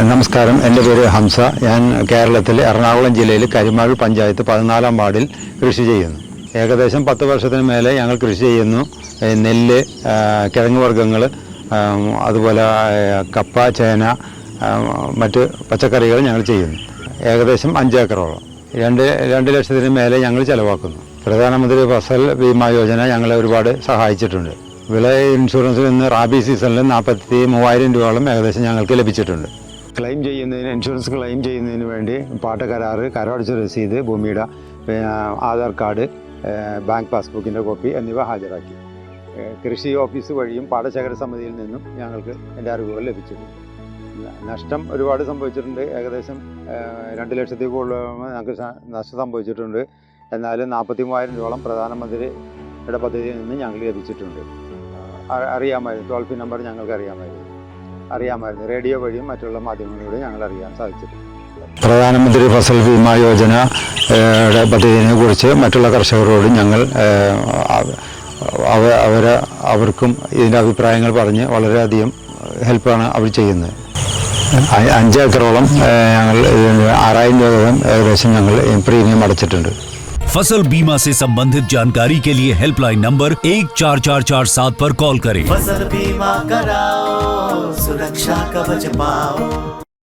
നമസ്കാരം. എന്റെ പേര് ഹംസ. ഞാൻ കേരളത്തിലെ എറണാകുളം ജില്ലയിൽ കരിമാഴ് പഞ്ചായത്ത് പതിനാലാം വാർഡിൽ കൃഷി ചെയ്യുന്നു. ഏകദേശം പത്ത് വർഷത്തിന് മേലെ ഞങ്ങൾ കൃഷി ചെയ്യുന്നു. നെല്ല് കിഴങ്ങ് വർഗങ്ങൾ അതുപോലെ കപ്പ ചേന മറ്റ് പച്ചക്കറികൾ ഞങ്ങൾ ചെയ്യുന്നു. ഏകദേശം അഞ്ച് ഏക്കറോളം. രണ്ട് രണ്ട് ലക്ഷത്തിന് മേലെ ഞങ്ങൾ ചിലവാക്കുന്നു. പ്രധാനമന്ത്രി ഫസൽ ബീമാ യോജന ഞങ്ങളെ ഒരുപാട് സഹായിച്ചിട്ടുണ്ട്. വിള ഇൻഷുറൻസിൽ നിന്ന് റാബി സീസണിൽ നാൽപ്പത്തി മൂവായിരം രൂപയോളം ഏകദേശം ഞങ്ങൾക്ക് ലഭിച്ചിട്ടുണ്ട്. ക്ലെയിം ചെയ്യുന്നതിന് ഇൻഷുറൻസ് ക്ലെയിം ചെയ്യുന്നതിന് വേണ്ടി പാട്ട കരാറ് കരമടച്ച രസീത് ഭൂമിയുടെ ആധാർ കാർഡ് ബാങ്ക് പാസ്ബുക്കിന്റെ കോപ്പി എന്നിവ ഹാജരാക്കി. കൃഷി ഓഫീസ് വഴിയും പാടശേഖര സമിതിയിൽ നിന്നും ഞങ്ങൾക്ക് എന്റെ അറിവുകൾ ലഭിച്ചിട്ടുണ്ട് നഷ്ടം ഒരുപാട് സംഭവിച്ചിട്ടുണ്ട്. ഏകദേശം രണ്ട് ലക്ഷത്തിൽ കൂടുതൽ ഞങ്ങൾക്ക് നഷ്ടം സംഭവിച്ചിട്ടുണ്ട്. എന്നാലും നാൽപ്പത്തി മൂവായിരം രൂപയോളം പ്രധാനമന്ത്രിയുടെ പദ്ധതിയിൽ നിന്ന് ഞങ്ങൾക്ക് ലഭിച്ചിട്ടുണ്ട്. അറിയാമായിരുന്നു. ടോൾ ഫ്രീ നമ്പർ ഞങ്ങൾക്ക് അറിയാമായിരുന്നു. അറിയാമായിരുന്നു റേഡിയോ വഴിയും മറ്റുള്ള മാധ്യമങ്ങളിലൂടെ ഞങ്ങൾ അറിയാൻ സാധിച്ചിട്ടുണ്ട് പ്രധാനമന്ത്രി ഫസൽ ബീമാ യോജന യുടെ പദ്ധതിയെ കുറിച്ച് മറ്റുള്ള കർഷകരോട് ഞങ്ങൾ ഏഹ്, അവ- അവ- അവരെ അവർക്കും ഇതിൻ്റെ അഭിപ്രായങ്ങൾ പറഞ്ഞ് വളരെയധികം ഹെൽപ്പാണ് അവർ ചെയ്യുന്നത് അ- അഞ്ച് ഏക്കറോളം ഏഹ്, ഞങ്ങൾ ഇതിന് ആറായിരം രൂപ വീതം ഏകദേശം ഞങ്ങൾ പ്രീമിയം അടച്ചിട്ടുണ്ട് फसल बीमा से संबंधित जानकारी के लिए हेल्पलाइन नंबर एक चार चार चार सात पर कॉल करें फसल बीमा कराओ सुरक्षा कवच पाओ।